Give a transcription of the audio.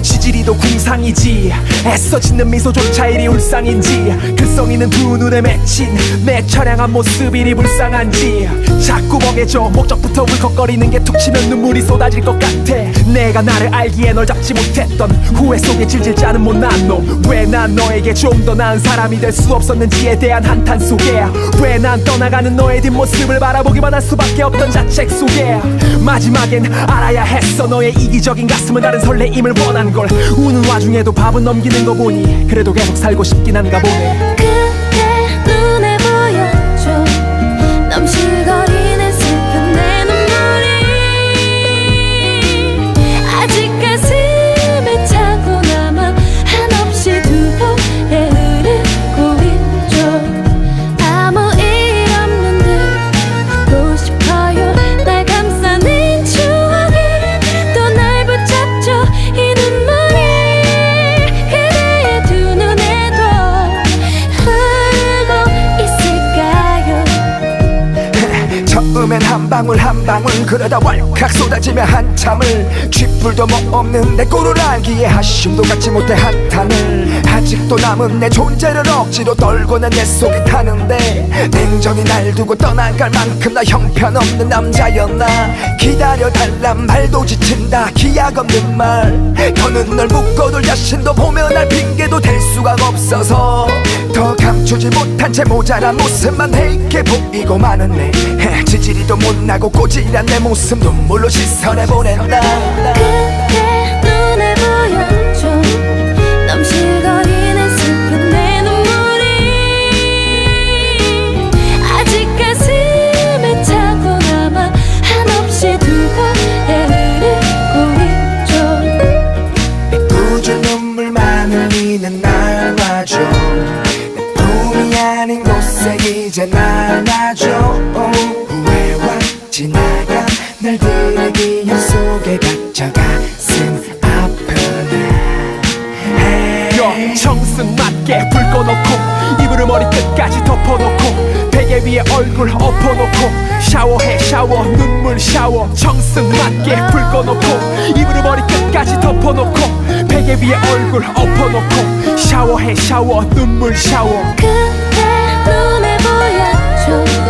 우리도 궁상이지. 애써 짓는 미소조차 이리 울상인지. 글썽이는 두 눈에 맺힌 내 처량한 모습 이리 불쌍한지. 자꾸 멍해져 목적부터 울컥거리는 게 툭 치면 눈물이 쏟아질 것 같아. 내가 나를 알기에 널 잡지 못했던 후회 속에 질질 짜는 못난 놈 왜 난 너에게 좀 더 나은 사람이 될 수 없었는지에 대한 한탄 속에. 왜 난 떠나가는 너의 뒷모습을 바라보기만 할 수밖에 없던 자책 속에. 마지막엔 알아야 했어. 너의 이기적인 가슴은 다른 설레임을 원한 걸 우는 와중에도 밥은 넘기는 거 보니 그래도 계속 살고 싶긴 한가 보네 방울 한 방울 그러다 왈칵 쏟아지며 한참을 쥐뿔도 뭐 없는 내 꼴을 알기에 한심도 갖지 못해 한탄을 아직도 남은 내 존재를 억지로 떨고는 내 속이 타는데 냉정히 날 두고 떠나갈 만큼 나 형편없는 남자였나? 기다려달란 말도 지친다. 기약 없는 말. 더는 널 묶어둘 자신도 보면 날 핑계도 댈 수가 없어서 더 감추지 못한 채 모자란 모습만 내게 보이고 마는네 지지리도 못나고 꼬질한 내 모습 눈물로 씻어내 보낸다 곳에 이제 날 놔줘 후회와 지나간 날들의 기억 속에 갇혀 가슴 아프네. 여 청승 맞게 불 꺼놓고 이불을 머리 끝까지 덮어놓고 베개 위에 얼굴 엎어놓고 샤워해 샤워 눈물 샤워. 청승 맞게 불 꺼놓고 이불을 머리 끝까지 덮어놓고 베개 위에 얼굴 엎어놓고 샤워해 샤워 눈물 샤워. 그 You.